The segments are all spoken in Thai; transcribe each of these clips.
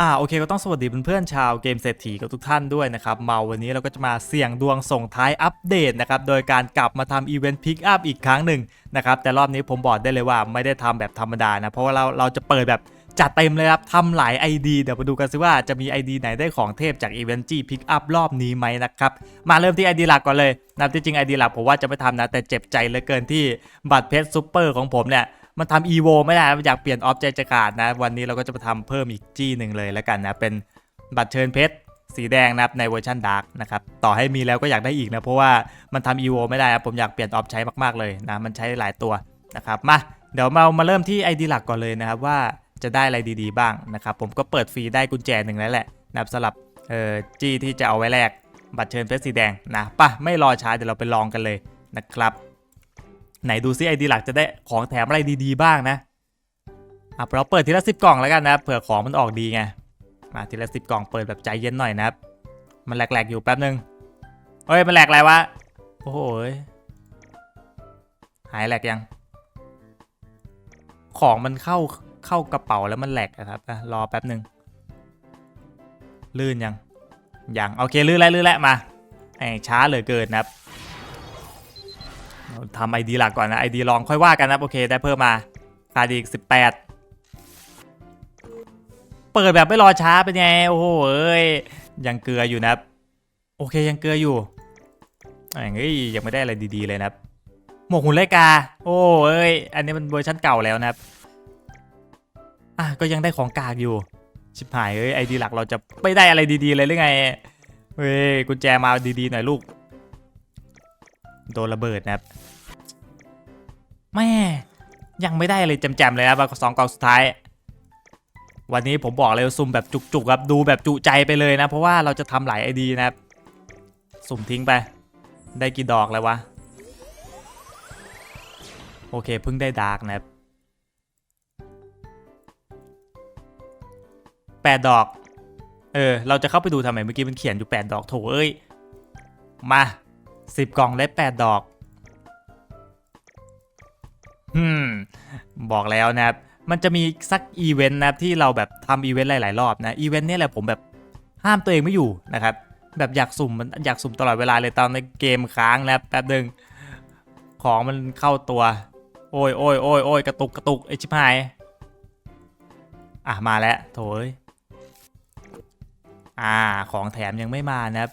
อ่าโอเคก็ต้องสวัสดีเพื่อนๆชาวเกมเศรษฐีกับทุกท่านด้วยนะครับมาวันนี้เราก็จะมาเสี่ยงดวงส่งท้ายอัปเดตนะครับโดยการกลับมาทำอีเวนต์พิกอัพอีกครั้งหนึ่งนะครับแต่รอบนี้ผมบอกได้เลยว่าไม่ได้ทำแบบธรรมดานะเพราะว่าเราเราจะเปิดแบบจัดเต็มเลยครับทำหลาย ID เดี๋ยวมาดูกันซิว่าจะมี ID ไหนได้ของเทพจากอีเวนต์จีพิกอัพรอบนี้ไหมนะครับมาเริ่มที่ ID หลักก่อนเลยนะที่จริง ID หลักผมว่าจะไม่ทำนะแต่เจ็บใจเหลือเกินที่บัตรเพชรซูเปอร์ของผมเนี่ย มันทำ EVO ไม่ได้มันอยากเปลี่ยนออฟใจจะขาดนะ วันนี้เราก็จะมาทำเพิ่มอีกจี้หนึ่งเลยแล้วกันนะเป็นบัตรเชิญเพชรสีแดงนะครับในเวอร์ชันดาร์กนะครับต่อให้มีแล้วก็อยากได้อีกนะ เพราะว่ามันทำ EVO ไม่ได้นะผมอยากเปลี่ยนออฟใช้มากๆเลยนะมันใช้หลายตัวนะครับมาเดี๋ยวมามาเริ่มที่ ID หลักก่อนเลยนะครับว่าจะได้อะไรดีๆบ้างนะครับผมก็เปิดฟรีได้กุญแจหนึ่งแล้วแหละนะครับสำหรับเอ่อจี้ที่จะเอาไว้แลกบัตรเชิญเพชรสีแดงนะป่ะไม่รอช้าเดี๋ยวเราไปลองกันเลยนะครับ ไหนดูซิไอดีหลักจะได้ของแถมอะไรดีๆบ้างนะอะเราเปิดทีละสิบกล่องแล้วกันนะเผื่อของมันออกดีไงมาทีละสิบกล่องเปิดแบบใจเย็นหน่อยนะครับ มันแหลกๆอยู่แป๊บนึงเฮ้ยมันแหลกอะไรวะโอ้โหหายแหลกยัง ของมันเข้าเข้ากระเป๋าแล้วมันแหลกอะครับอะรอแป๊บนึงลื่นยังยังโอเคลื่นแล้วลื่นแล้วมาไอ้ช้าเหลือเกินนะครับ ทำไอดีหลักก่อนนะไอดีลองค่อยว่ากันนะโอเคได้เพิ่มมาขาดอีก 18 เปิดแบบไม่รอช้าเป็นไง โอ้โหเอ้ยยังเกลืออยู่นะโอเคยังเกลืออยู่ไอ้เอ้ยยังไม่ได้อะไรดีๆเลยนะหมวกหุ่นไลกา โอ้เอ้ย อันนี้มันเวอร์ชันเก่าแล้วนะครับอะก็ยังได้ของกากอยู่ ชิบหายเอ้ยไอดีหลักเราจะไม่ได้อะไรดีๆเลยหรือไงเฮ้ยกุญแจมาดีๆหน่อยลูก โดนระเบิดนะครับ แม่ยังไม่ได้เลยแจมๆเลยนะครับสองกล่องสุดท้าย วันนี้ผมบอกเลยสุ่มแบบจุกๆครับดูแบบจุใจไปเลยนะ เพราะว่าเราจะทำหลายไอดีนะครับสุ่มทิ้งไป ได้กี่ดอกแล้ววะ โอเคเพิ่งได้ดาร์กนะครับแปดดอก เออ เราจะเข้าไปดูทำไมเมื่อกี้มันเขียนอยู่ 8 ดอกโถเอ้ย มา 10 กล่องได้ 8 ดอก ฮึมบอกแล้วนะครับ มันจะมีสักอีเวนต์นะครับที่เราแบบทำอีเวนต์หลาย ๆ รอบนะอีเวนต์นี่แหละผมแบบห้ามตัวเองไม่อยู่นะครับ แบบอยากสุ่มมันอยากสุ่มตลอดเวลาเลยตอนในเกมค้างนะครับแป๊บหนึ่งของมันเข้าตัว โอ้ยโอ้ยโอ้ยโอ้ยกระตุกกระตุกไอชิบหาย อะมาแล้วโถยอ่าของแถมยังไม่มานะครับ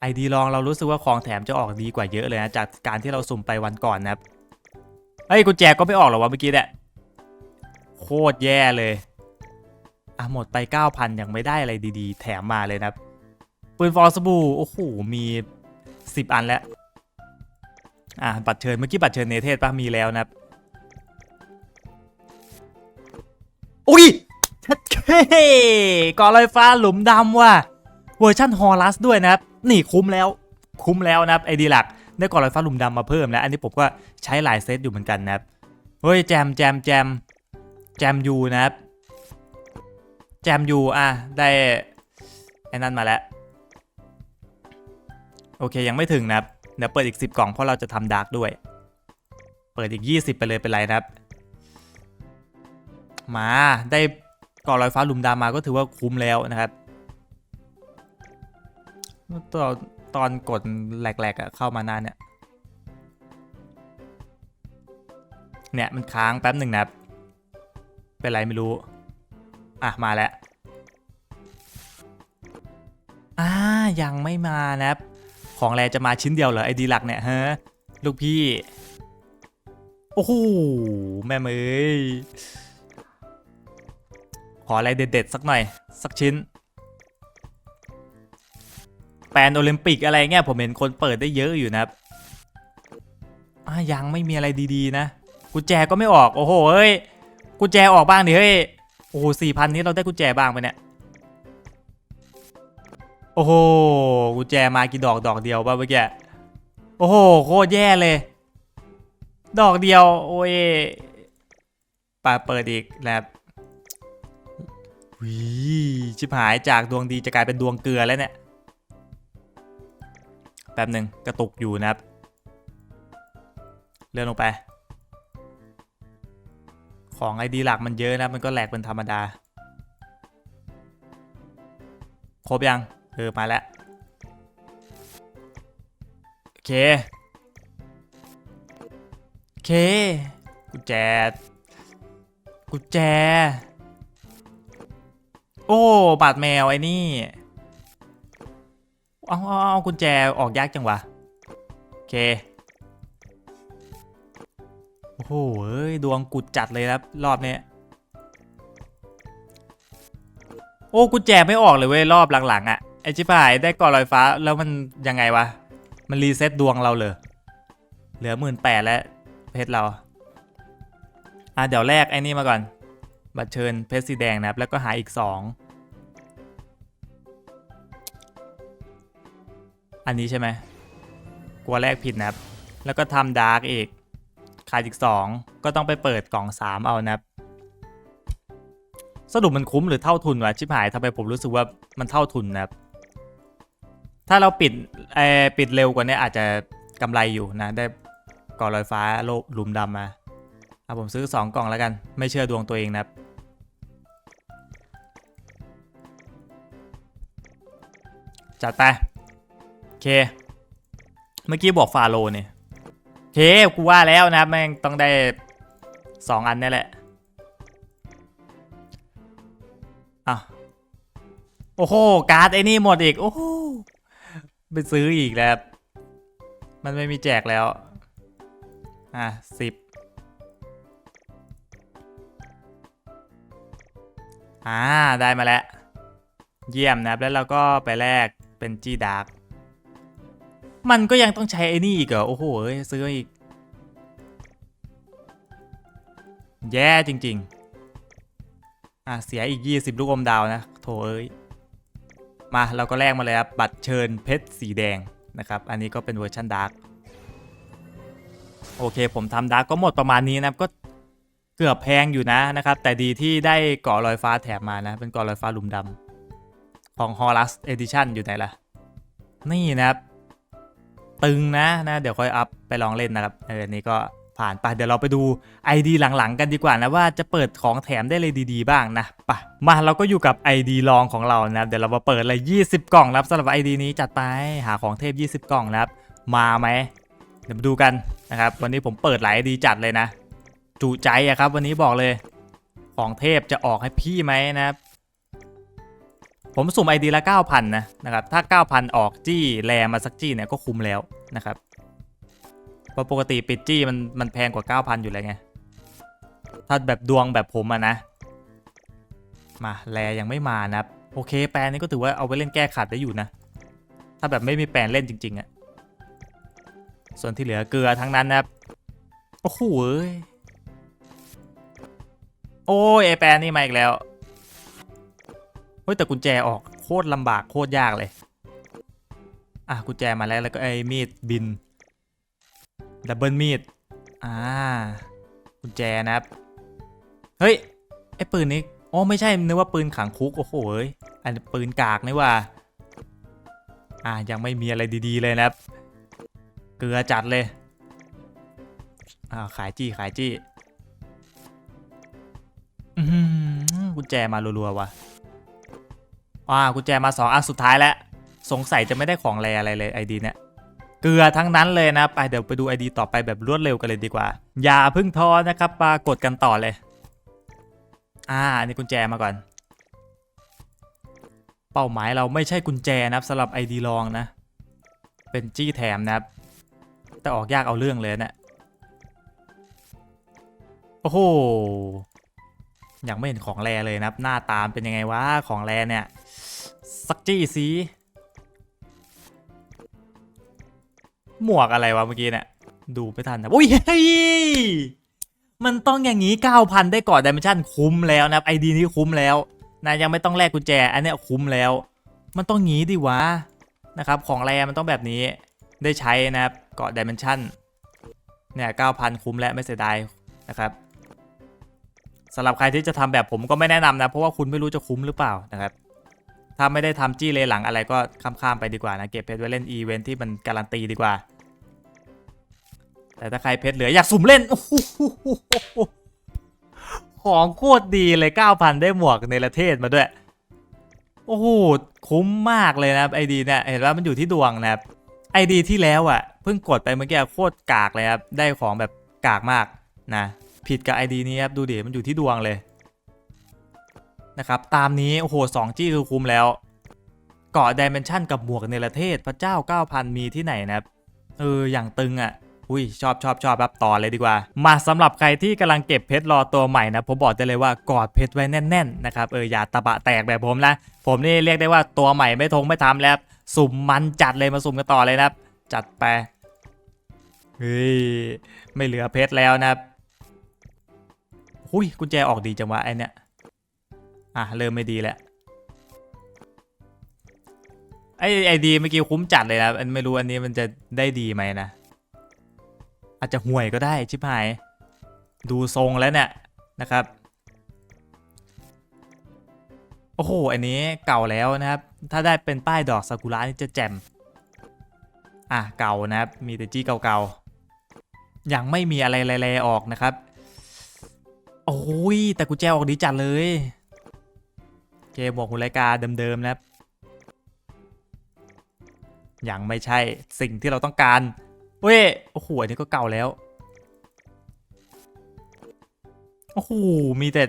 ไอดีลองเรารู้สึกว่าของแถมจะออกดีกว่าเยอะเลยนะจากการที่เราสุ่มไปวันก่อนนะครับ เฮ้ยกุญแจก็ไม่ออกหรอวะเมื่อกี้เนี่ยโคตรแย่เลยอะหมดไป 9,000 ยังไม่ได้อะไรดีๆ แถมมาเลยนะปืนฟอสบู่โอ้โหมี 10 อันแล้วอะบัตรเชิญเมื่อกี้บัตรเชิญเนเธศปะมีแล้วนะครับอุ้ยชัดเคก่อลอยฟ้าหลุมดำว่ะเวอร์ชันฮอลัสด้วยนะครับ นี่คุ้มแล้ว คุ้มแล้วนะครับไอดีหลัก ได้ก่อลอยฟ้าหลุมดำมาเพิ่มแล้วอันนี้ผมก็ใช้หลายเซตอยู่เหมือนกันนะครับเฮ้ยแจมแจมแจมแจมยูนะครับแจมยูอะได้ไอ้นั่นมาแล้วโอเคยังไม่ถึงนะครับเดี๋ยวเปิดอีก 10 กล่องเพราะเราจะทำดาร์กด้วย เปิดอีก 20 ไปเลยเป็นไรนะครับ มาได้ก่อลอยฟ้าหลุมดำมาก็ถือว่าคุ้มแล้วนะครับต่อ ตอนกดแหลกๆอะเข้ามานานเนี่ย เนี่ยมันค้างแป๊บหนึ่งนับเป็นไรไม่รู้ อะ มาแล้ว อ่า ยังไม่มานับของแรจะมาชิ้นเดียวเหรอไอดีหลักเนี่ยฮะ ลูกพี่ โอ้โห แม่เมยขออะไรเด็ดๆ สักหน่อย สักชิ้น ปลนโอลิมปิกอะไรเงี้ยผมเห็นคนเปิดได้เยอะอยู่นะครับยังไม่มีอะไรดีๆนะกุญแจก็ไม่ออกโอ้โหเฮ้ยกุญแจออกบ้างดิเฮ้ยโอ้โหสี่พันนี้เราได้กุญแจบ้างไปเนี่ยโอ้โหกุญแจมากี่ดอกดอกเดียวป่ะเมื่อกี้โอ้โหโคตรแย่เลย ดอกเดียวโอ้ยปาเปิดอีกแล้ววิชิบหายจากดวงดีจะกลายเป็นดวงเกลือแล้วเนี่ย แป๊บหนึ่งกระตุกอยู่นะครับ เลื่อนลงไป ของไอดีหลักมันเยอะนะมันก็แหลกเป็นธรรมดา ครบยัง เออ มาแล้ว โอเค โอเค กุญแจ กุญแจ โอ้ บาดแมวไอ้นี่ เอาเอาเอากุญแจออกยากจังวะ โอเค โอ้โหเอ้ดวงกุดจัดเลยครับ รอบนี้โอ้กุญแจไม่ออกเลยเว้ยรอบหลังๆอะ่ะไอชิบหายได้ก่อลอยฟ้าแล้วมันยังไงวะ มันรีเซ็ตดวงเราเลยเหลือหมื่นแปดแล้วเพชรเรา อะเดี๋ยวแรกไอ้นี่มาก่อน บัตรเชิญเพชรสีแดงนะครับ แล้วก็หาอีกสอง อันนี้ใช่ไหมกลัวแรกผิดนะครับ แล้วก็ทำดาร์กอีกขาดอีก 2 ก็ต้องไปเปิดกล่อง 3 เอานะครับสรุปมันคุ้มหรือเท่าทุนวะชิบหายทำไมผมรู้สึกว่ามันเท่าทุนนะครับ ถ้าเราปิดเอปิดเร็วกว่านี้อาจจะกำไรอยู่นะ ได้ก่อลอยฟ้าโลหลุมดำมาเอาผมซื้อ 2 กล่องแล้วกัน ไม่เชื่อดวงตัวเองนะครับ จัดไป เค เมื่อกี้บอกฟาโลเนี่ยเคกูว่าแล้วนะครับแม่งต้องได้สองอันนี่แหละอะโอ้โห การ์ดไอ้นี่หมดอีก โอ้โห ไปซื้ออีกแล้ว มันไม่มีแจกแล้ว อะสิบอ่า ได้มาแล้ว เยี่ยมนะครับ แล้วเราก็ไปแลกเป็นจีดาร์ก มันก็ยังต้องใช้ไอ้นี่อีกเหรอ โอ้โหเอ้ยซื้ออีก แย่จริง ๆ อะ เสียอีก 20 ลูกอมดาวนะ โถเอ้ย มาเราก็แลกมาเลยครับ บัตรเชิญเพชรสีแดงนะครับ อันนี้ก็เป็นเวอร์ชันดาร์กโอเค ผมทำดาร์กก็หมดประมาณนี้นะครับ ก็เกือบแพงอยู่นะนะครับ แต่ดีที่ได้เกาะลอยฟ้าแถมมานะ เป็นเกาะลอยฟ้าหลุมดำของ Horus Edition อยู่ไหนล่ะ นี่นะครับ ตึงนะนะเดี๋ยวค่อยอัพไปลองเล่นนะครับเออนี่ก็ผ่านไปเดี๋ยวเราไปดู ID หลังๆ กันดีกว่านะว่าจะเปิดของแถมได้เลยดีๆ บ้างนะปะมาเราก็อยู่กับ ID ลองของเรานะเดี๋ยวเรามาเปิดเลย 20 กล่องครับสำหรับ ID นี้จัดไปหาของเทพ 20 กล่องนะครับ มาไหมเดี๋ยวมาดูกันนะครับ วันนี้ผมเปิดหลาย ID จัดเลยนะ จุใจอะครับ วันนี้บอกเลย ของเทพจะออกให้พี่ไหมนะครับ ผมสุ่ม ID ละ 9,000 นะนะครับ ถ้า 9,000 ออกจี้แรมาสักจี้เนี่ยก็คุ้มแล้วนะครับเพราะปกติปิดจี้มันมันแพงกว่า 9,000 อยู่แล้วไง ถ้าแบบดวงแบบผมอะนะ มาแรยังไม่มานะครับ โอเค แปลนี้ก็ถือว่าเอาไปเล่นแก้ขัดได้อยู่นะ ถ้าแบบไม่มีแปลนเล่นจริงๆอะส่วนที่เหลือเกลือทั้งนั้นนะครับ โอ้โหเอ้ยโอ้ยไอแปลนี่มาอีกแล้ว เฮ้ยแต่กุญแจออกโคตรลำบากโคตรยากเลย อะกุญแจมาแล้วแล้วก็ไอ้มีดบินดับเบิลมีดอ่ากุญแจนะครับ เฮ้ยไอ้ปืนนี้อ๋อไม่ใช่นึกว่าปืนขังคุกโอ้โหเอ้ยอันปืนกากนี่ว่า อ่ายังไม่มีอะไรดีๆเลยนะครับ เกลือจัดเลยอ่าขายจี้ขายจี้อือหือกุญแจมารัวๆว่ะ อ่ากุญแจมา 2 อันสุดท้ายแล้ว สงสัยจะไม่ได้ของแรอะไรเลยไอดีเนี่ย เกลือทั้งนั้นเลยนะ ไปเดี๋ยวไปดูไอดีต่อไปแบบรวดเร็วกันเลยดีกว่า อย่าพึ่งท้อนะครับปรากฏกันต่อเลย อ่าอันนี้กุญแจมาก่อน เป้าหมายเราไม่ใช่กุญแจนะครับสำหรับไอดีลองนะ เป็นจี้แถมนะครับ แต่ออกยากเอาเรื่องเลยเนะี่ยโอ้โห ยังไม่เห็นของแรเลยนะครับ หน้าตามเป็นยังไงวะของแรเนี่ยสักจี้สีหมวกอะไรวะเมื่อกี้เนี่ยดูไม่ทันนะอุ้ยมันต้องอย่างนี้ 9,000 ได้ก่อนดิเมนชั่นคุ้มแล้วนะครับไอดีนี้คุ้มแล้วนะยังไม่ต้องแลกกุญแจ อันเนี้ยคุ้มแล้ว มันต้องงี้ดิวะนะครับของแรมันต้องแบบนี้ได้ใช้นะครับเกาะดิเมนชั่นเนี่ย9,000 คุ้มแล้วไม่เสียดายนะครับ สำหรับใครที่จะทำแบบผมก็ไม่แนะนำนะ เพราะว่าคุณไม่รู้จะคุ้มหรือเปล่านะครับถ้าไม่ได้ทำจี้เลหลังอะไรก็ข้ามๆไปดีกว่านะเก็บเพชรไว้เล่นอีเวนท์ที่มันการันตีดีกว่า แต่ถ้าใครเพชรเหลืออยากสุ่มเล่นโอ้โหของโคตรดีเลย 9,000 ได้หมวกในประเทศมาด้วย โอ้โหคุ้มมากเลยนะครับไอดีเนี่ยเห็นว่ามันอยู่ที่ดวงนะครับไอดีที่แล้วอะเพิ่งกดไปเมื่อกี้โคตรกากเลยครับได้ของแบบกากมากนะ ผิดกับไอดีนี้ครับดูดิมันอยู่ที่ดวงเลยนะครับตามนี้ โอ้โห2จี้คือคุ้มแล้ว เกาะดิเมนชันกับหมวกเนประเทศพระเจ้า 9,000 มีที่ไหนนะครับเอออย่างตึงอะอุ้ยชอบชอบชอบแบบต่อเลยดีกว่า มาสำหรับใครที่กำลังเก็บเพชรรอตัวใหม่นะ ผมบอกได้เลยว่ากอดเพชรไว้แน่น ๆ นะครับเอออย่าตะบะแตกแบบผมนะ ผมนี่เรียกได้ว่าตัวใหม่ไม่ทงไม่ทำแล้ว สุ่มมันจัดเลยมาสุ่มกันต่อเลยนะครับ จัดไปเฮ้ยไม่เหลือเพชรแล้วนะครับ หุยกุญแจออกดีจังวะไอเนี้ยอะเริ่มไม่ดีแล้วไอไอดีเมื่อกี้คุ้มจัดเลยนะอันไม่รู้อันนี้มันจะได้ดีไหมนะ อาจจะห่วยก็ได้ชิบหาย ดูทรงแล้วเนี่ยนะครับ โอ้โหอันนี้เก่าแล้วนะครับ ถ้าได้เป็นป้ายดอกซากุระนี่จะแจ่มอะเก่านะครับ มีแต่จี้เก่าๆยังไม่มีอะไรแลๆออกนะครับ โอ้ย แต่กุญแจออกดีจัดเลยเกมบอกหุ่นรายการเดิมๆนะครับยังไม่ใช่สิ่งที่เราต้องการเว้ยโอ้โหอันนี้ก็เก่าแล้ว โอ้โห มีแต่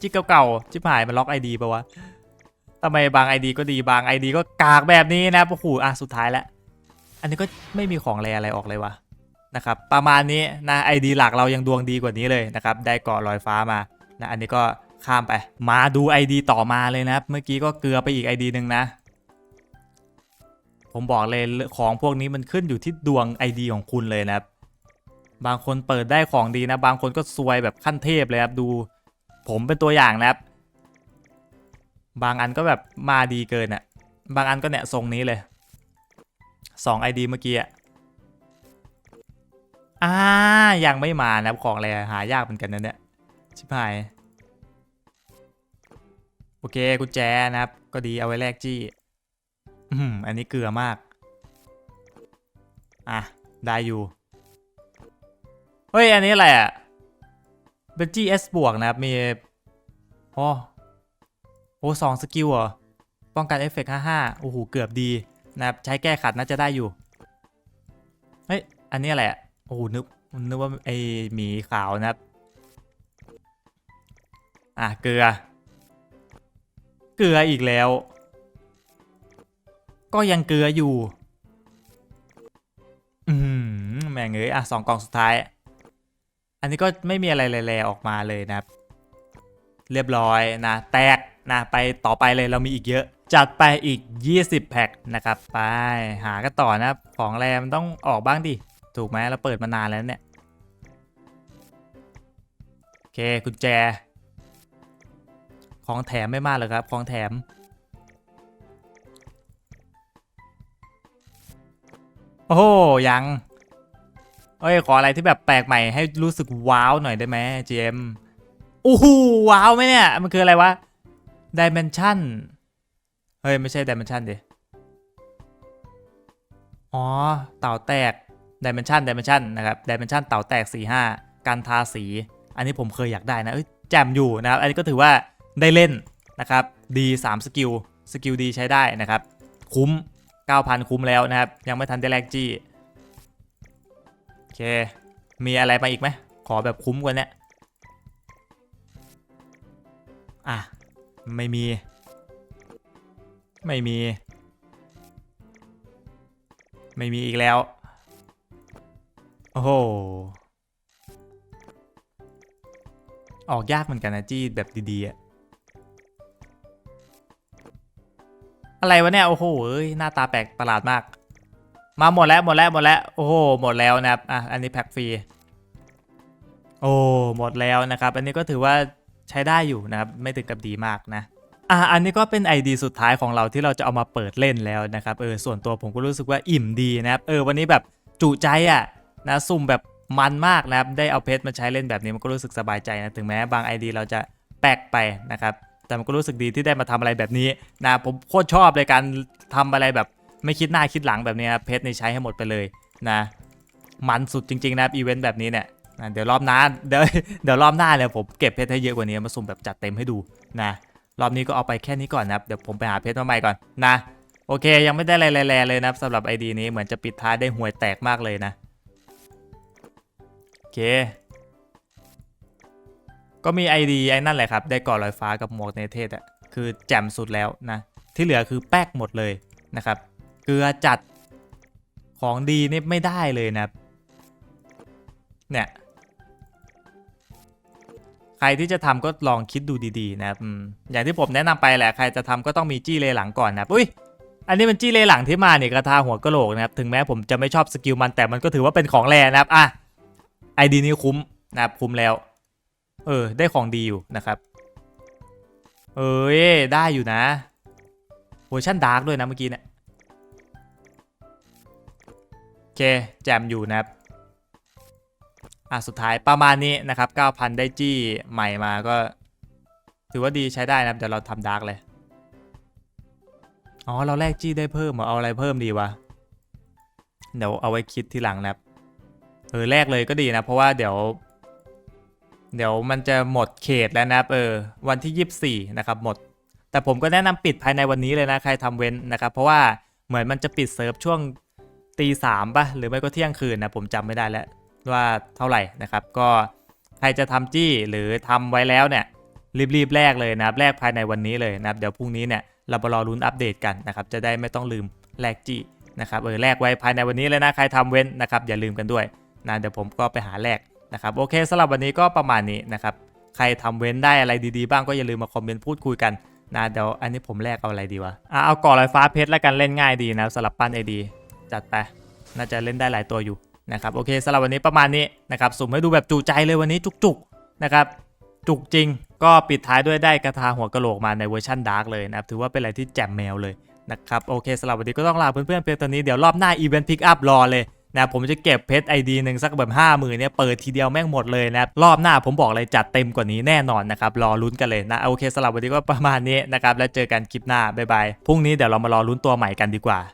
จิ๊กเก่าๆชิบหายมันล็อกไอดีปะวะทำไมบางไอดีก็ดีบางไอดีก็กากแบบนี้นะโอ้โหอะสุดท้ายแล้ว อันนี้ก็ไม่มีของแรอะไรออกเลยวะ นะครับประมาณนี้นะไอดีหลักเรายังดวงดีกว่านี้เลยนะครับได้เกาะลอยฟ้ามานะอันนี้ก็ข้ามไป มาดู ID ต่อมาเลยนะครับ เมื่อกี้ก็เกลือไปอีก ID หนึ่งนะ ผมบอกเลยของพวกนี้มันขึ้นอยู่ที่ดวง ID ของคุณเลยนะครับ บางคนเปิดได้ของดีนะ บางคนก็ซวยแบบขั้นเทพเลยครับดู ผมเป็นตัวอย่างนะครับ บางอันก็แบบมาดีเกินอะ่ะ บางอันก็เนี่ยทรงนี้เลย 2 ID เมื่อกี้อะ อ่ายังไม่มานะครับของอะไรหายากเหมือนกันนะเนี่ยชิบหายโอเคกุญแจนะครับ ก็ดีเอาไว้แลกจี้ อืมอันนี้เกลือมาก อะ ได้อยู่ เฮ้ย อันนี้อะไรอะเป็น GS บวกนะครับ มีโอ้โอ้สองสกิลเหรอ ป้องกันเอฟเฟกต์55โอ้โห เกือบดีนะครับ ใช้แก้ขัดน่าจะได้อยู่ เฮ้ย อันนี้อะไรอะ โอ้โหนึกนึกว่าไอหมีขาวนะครับ อะเกลือ เกลืออีกแล้ว ก็ยังเกลืออยู่ อืมแม่งเอ้ยอะสองกล่องสุดท้าย อันนี้ก็ไม่มีอะไรแลๆออกมาเลยนะครับ เรียบร้อยนะ แตกนะไปต่อไปเลยเรามีอีกเยอะ จัดไปอีก 20 แพ็คนะครับ ไปหากันต่อนะครับ ของแรมนต้องออกบ้างดิ ถูกไหมเราเปิดมานานแล้วเนี่ย โอเคกุญแจ ของแถมไม่มากเลยครับ ของแถม โอ้โหยัง เอ้ย ขออะไรที่แบบแปลกใหม่ให้รู้สึกว้าวหน่อยได้ไหมเจมโอ้โหว้าวไหมเนี่ย มันคืออะไรวะ Dimension เฮ้ย ไม่ใช่ Dimension ดิอ๋อ เต่าแตก Dimension Dimension นะครับ Dimension เต่าแตก 45 การทาสี อันนี้ผมเคยอยากได้นะเอ้ยแจมอยู่นะครับ อันนี้ก็ถือว่าได้เล่นนะครับ ดี3สกิล สกิลดีใช้ได้นะครับ คุ้ม 9,000 คุ้มแล้วนะครับ ยังไม่ทันได้แลกจี้โอเค มีอะไรมาอีกไหม ขอแบบคุ้มกว่านี้อะ ไม่มี ไม่มี ไม่มีอีกแล้ว โอ้โห ออกยากเหมือนกันนะจี้แบบดีๆอะอะไรวะเนี่ย โอ้โหเอ้ยหน้าตาแปลกประหลาดมาก มาหมดแล้วหมดแล้วหมดแล้ว โอ้โหหมดแล้วนะครับอะอันนี้แพ็คฟรีโอ้หมดแล้วนะครับ อันนี้ก็ถือว่าใช้ได้อยู่นะครับ ไม่ถึงกับดีมากนะอะอันนี้ก็เป็น ID สุดท้ายของเราที่เราจะเอามาเปิดเล่นแล้วนะครับเออส่วนตัวผมก็รู้สึกว่าอิ่มดีนะครับเออวันนี้แบบจุใจอะ นะสุ่มแบบมันมากนะครับ ได้เอาเพชรมาใช้เล่นแบบนี้มันก็รู้สึกสบายใจนะ ถึงแม้บาง ID เราจะแปลกไปนะครับ แต่มันก็รู้สึกดีที่ได้มาทำอะไรแบบนี้นะ ผมโคตรชอบเลยการทำอะไรแบบไม่คิดหน้าคิดหลังแบบนี้นะเพชรในใช้ให้หมดไปเลยนะ มันสุดจริงๆนะครับอีเวนต์แบบนี้เนี่ยนะเดี๋ยวรอบหน้าเดี๋ยวเดี๋ยวรอบหน้าเนี่ยผมเก็บเพชรให้เยอะกว่านี้มาสุ่มแบบจัดเต็มให้ดูนะ รอบนี้ก็เอาไปแค่นี้ก่อนนะครับ เดี๋ยวผมไปหาเพชรมาใหม่ก่อนนะ โอเค ยังไม่ได้อะไรแลเลยนะสำหรับ ID นี้เหมือนจะปิดท้ายได้ห่วยแตกมากเลยนะ เค ก็มี ID ไอ้นั่นแหละครับ ได้ก่อลอยฟ้ากับหมวกเนเธสอะคือแจ่มสุดแล้วนะ ที่เหลือคือแป๊กหมดเลยนะครับ เกลือจัดของดีนี่ไม่ได้เลยนะเนี่ย ใครที่จะทำก็ลองคิดดูดีๆนะครับอย่างที่ผมแนะนำไปแหละ ใครจะทำก็ต้องมีจี้เลหลังก่อนนะอุ้ยอันนี้มันจี้เลหลังที่มาเนี่ยกระทาหัวกระโหลกนะครับ ถึงแม้ผมจะไม่ชอบสกิลมันแต่มันก็ถือว่าเป็นของแรนะครับ อะ ไอดีนี้คุ้มนะครับคุ้มแล้ว เออ ได้ของดีอยู่นะครับ เอ้ยได้อยู่นะเวอร์ชันดาร์กด้วยนะเมื่อกี้เนี่ยโอเค แจมอยู่นะครับ อะ สุดท้ายประมาณนี้นะครับ 9,000 ได้จี้ใหม่มาก็ ถือว่าดีใช้ได้นะครับ เดี๋ยวเราทำดาร์กเลย อ๋อ เราแลกจี้ได้เพิ่มเหรอเอาอะไรเพิ่มดีวะ เดี๋ยวเอาไว้คิดทีหลังนะครับ เออแลกเลยก็ดีนะ เพราะว่าเดี๋ยว เดี๋ยวมันจะหมดเขตแล้วนะครับเออวันที่ 24 นะครับหมด แต่ผมก็แนะนำปิดภายในวันนี้เลยนะ ใครทำเว้นนะครับ เพราะว่าเหมือนมันจะปิดเซิร์ฟช่วงตีสามป่ะ หรือไม่ก็เที่ยงคืนนะผมจำไม่ได้แล้วว่าเท่าไหร่นะครับ ก็ใครจะทำจี้หรือทำไว้แล้วเนี่ยรีบๆแลกเลยนะครับแลกภายในวันนี้เลยนะครับเดี๋ยวพรุ่งนี้เนี่ยเรามารอลุ้นอัปเดตกันนะครับจะได้ไม่ต้องลืมแลกจี้นะครับเออแลกไว้ภายในวันนี้เลยนะใครทำเว้นนะครับอย่าลืมกันด้วย นะเดี๋ยวผมก็ไปหาแลกนะครับโอเคสำหรับวันนี้ก็ประมาณนี้นะครับใครทำเว้นได้อะไรดีๆบ้างก็อย่าลืมมาคอมเมนต์พูดคุยกันนะเดี๋ยวอันนี้ผมแลกเอาอะไรดีวะอะเอาก่อลอยฟ้าเพชรแล้วกันเล่นง่ายดีนะสำหรับปั้นไอดีจัดไปน่าจะเล่นได้หลายตัวอยู่นะครับโอเคสำหรับวันนี้ประมาณนี้นะครับสุ่มให้ดูแบบจูใจเลยวันนี้จุกๆนะครับจุกจริงก็ปิดท้ายด้วยได้กระทาหัวกะโหลกมาในเวอร์ชันดาร์กเลยนะครับถือว่าเป็นอะไรที่แจ่มแมวเลยนะครับโอเคสำหรับวันนี้ก็ต้องลาเพื่อนๆเพียงตอนนี้เดี๋ยวรอบหน้าอีเวนต์พิกอัพรอเลย นะผมจะเก็บเพชรไอดีหนึ่งสักแบบห้าหมื่นเนี่ยเปิดทีเดียวแม่งหมดเลยนะรอบหน้าผมบอกเลยจัดเต็มกว่านี้แน่นอนนะครับรอลุ้นกันเลยนะโอเคสำหรับวันนี้ก็ประมาณนี้นะครับแล้วเจอกันคลิปหน้าบ๊ายบายพรุ่งนี้เดี๋ยวเรามารอลุ้นตัวใหม่กันดีกว่า